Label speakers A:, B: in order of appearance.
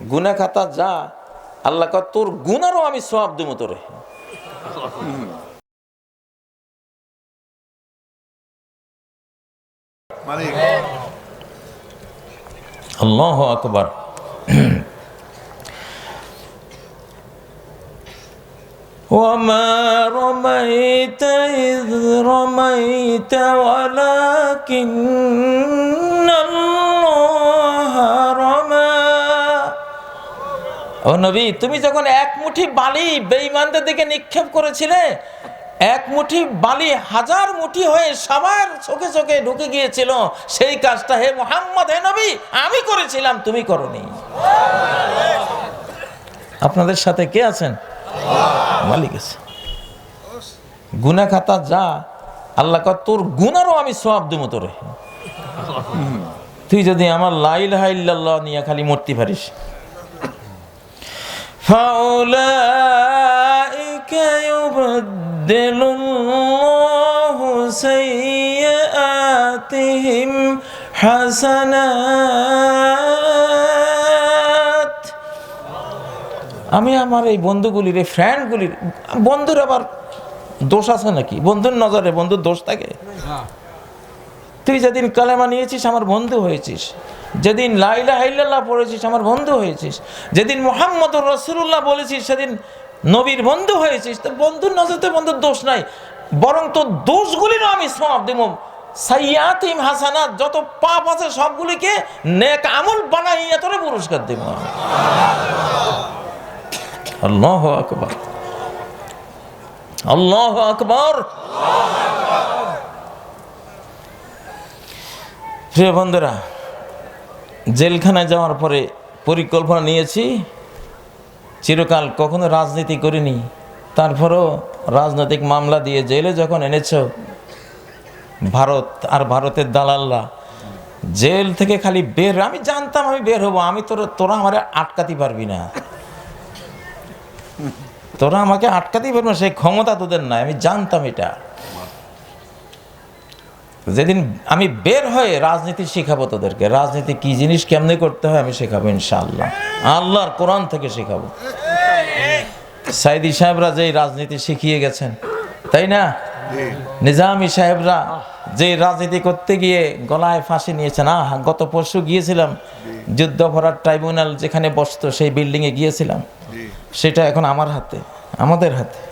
A: গুনা খাতা যা আল্লাহ কয় তোর গুনারও আমি সব দেবো তোরে
B: মানে
A: আল্লাহ আকবার وما رميت إذ رميت ولكن ও নবী তুমি যখন এক মুঠি বালি বেঈমানদের দিকে নিক্ষেপ করেছিলে এক মুঠি বালি হাজার মুঠি হয়ে সবার চোখে চোখে ঢুকে গিয়েছিল সেই কাজটা হে মোহাম্মদ হে নবী আমি করেছিলাম তুমি করনি। আপনাদের সাথে কে আছেন? মালিক আছে। গুনা খাতা যা আল্লাহ তোর গুনারও আমি সব দেবো তোরে। তুই যদি আমার লাইল হাইল্লাহ নিয়ে খালি মরতে পারিস فأولئك يبدل الله سيئاتهم حسنات আমি আমার এই বন্ধুগুলির এই ফ্রেন্ডগুলির বন্ধুর আবার দোষ আছে নাকি বন্ধুর নজরে বন্ধুর দোষ থাকে তুই যেদিন কালেমা নিয়েছিস আমার বন্ধু হয়েছিস যেদিন লাইলা হাইল্লাহ পড়েছিস, আমার বন্ধু হয়েছিস। যেদিন মোহাম্মদ রসুল্লাহ বলেছিস, সেদিন নবীর বন্ধু হয়েছিস। তো বন্ধুর নজরতে বন্ধুর দোষ নাই। বরং তোর দোষগুলিরও আমি সব দেব সাইয়াতিম হাসানাত, যত পাপ আছে সবগুলিকে নেক আমল বানাইয়া তোরে পুরস্কার দেব। আল্লাহ আকবর। আল্লাহ আকবর। প্রিয় বন্ধুরা জেলখানায় যাওয়ার পরে পরিকল্পনা নিয়েছি, চিরকাল কখনো রাজনীতি করিনি। তারপরও রাজনৈতিক মামলা দিয়ে জেলে যখন এনেছ, ভারত আর ভারতের দালাল্লা জেল থেকে খালি বের, আমি জানতাম আমি বের হব, আমি তোর, তোরা আমারে আটকাতে পারবি না। তোরা আমাকে আটকাতেই পারবি না সেই ক্ষমতা তোদের নাই, আমি জানতাম এটা। যেদিন আমি বের হয়ে রাজনীতি শেখাবো তোদেরকে, রাজনীতি কি জিনিস কেমনে করতে হয় আমি শেখাবো ইনশাআল্লাহ। আল্লাহর কোরআন থেকে শেখাবো। সাইদি সাহেবরা যেই রাজনীতি শিখিয়ে গেছেন, তাই না? নিজামি সাহেবরা যে রাজনীতি করতে গিয়ে গলায় ফাঁসি নিয়েছেন, আহ, গত পরশু গিয়েছিলাম যুদ্ধাপরাধ ট্রাইব্যুনাল যেখানে বসতো, সেই বিল্ডিংয়ে গিয়েছিলাম। সেটা এখন আমার হাতে, আমাদের হাতে।